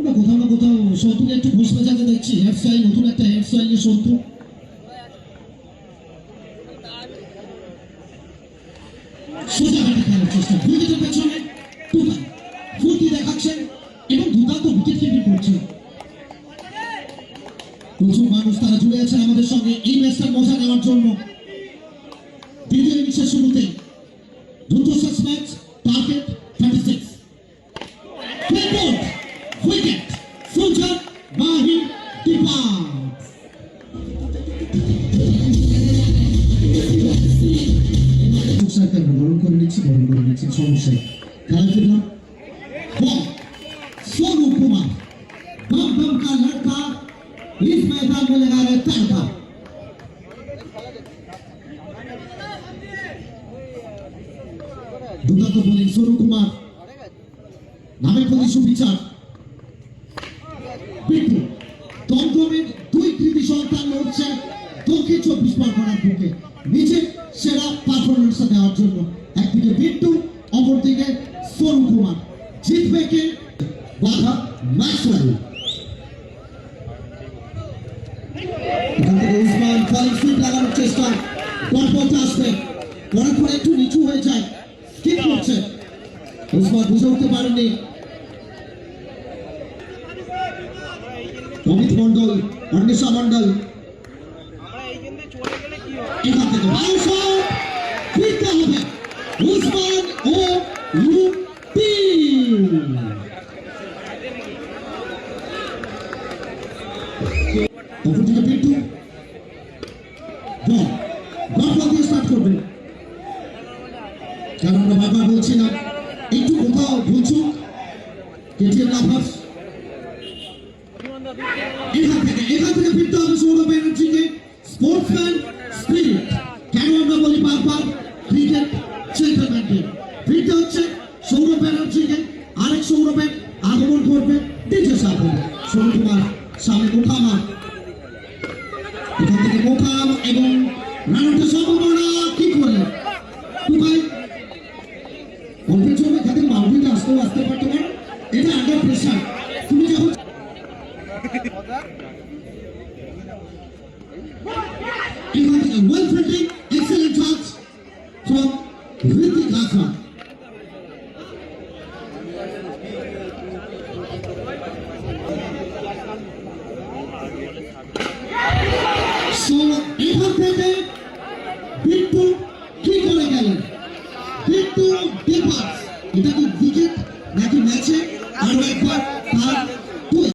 ওটা কোথাও না কোথাও সন্তুকে একটু ঘুষ মেজাজে দেখছি। হেড স্টাইল নতুন একটা হেড স্টাইলে সন্তু সোজা হাতে খেলার চেষ্টা। উইকেটের পেছনে টুকা ফুর্তি দেখাচ্ছেন এবং দুর্দান্ত উইকেট কিপিং করছেন প্রচুর মানুষ তারা আমাদের সঙ্গে। এই ম্যাচটার মজা নেওয়ার জন্য। দ্বিতীয় দ্রুত সমস্যা খেলা ফিরলাম বল सोनू कुमार बम बम का लड़का इस मैदान में लगा रहे तड़का দুর্দান্ত বোলিং সোনু কুমার নামের প্রতি সুবিচার পিটু দমদমের দুই কৃতি সন্তান লড়ছে দক্ষিণ চব্বিশ পরগনার বুকে নিজে সেরা পারফরমেন্স দেওয়ার জন্য ম্যাক্সওয়েল এখান থেকে উসমান ফলিং একটু নিচু হয়ে যায়। কি বুঝে উঠতে পারেননি। অমিত মন্ডল অন্বেষা মন্ডল এখান ফিরতে হবে। উসমান ও ইউপি অপরদিকে পিন্টু বল বল বল দিয়ে স্টার্ট করবে কারণ বারবার বলছিলাম একটু কোথাও ভুলচুক কেটিএম লাভার্স এখান থেকে এখান থেকে ফিরতে হবে সৌরভ ব্যানার্জিকে স্পোর্টসম্যান স্পিরিট কেন আমরা বলি বারবার ক্রিকেট জেন্টলম্যান গেম ফিরতে হচ্ছে সৌরভ ব্যানার্জিকে আরেক সৌরভের আগমন করবে ডিজে সাহেব সৌরভ কুমার, সামনে মোকামা এখান থেকে মোকাম এবং কি করে টুকাই অল্পের জন্য এখান থেকে আসতেও আসতে পারতো না। এটা আন্ডার প্রেশার তুমি যখন এখান থেকে well fielding excellent touch from Ritik Hasan so এখান থেকে বিট্টু কি করে গেলেন? বিট্টু ডিপাস এটা কি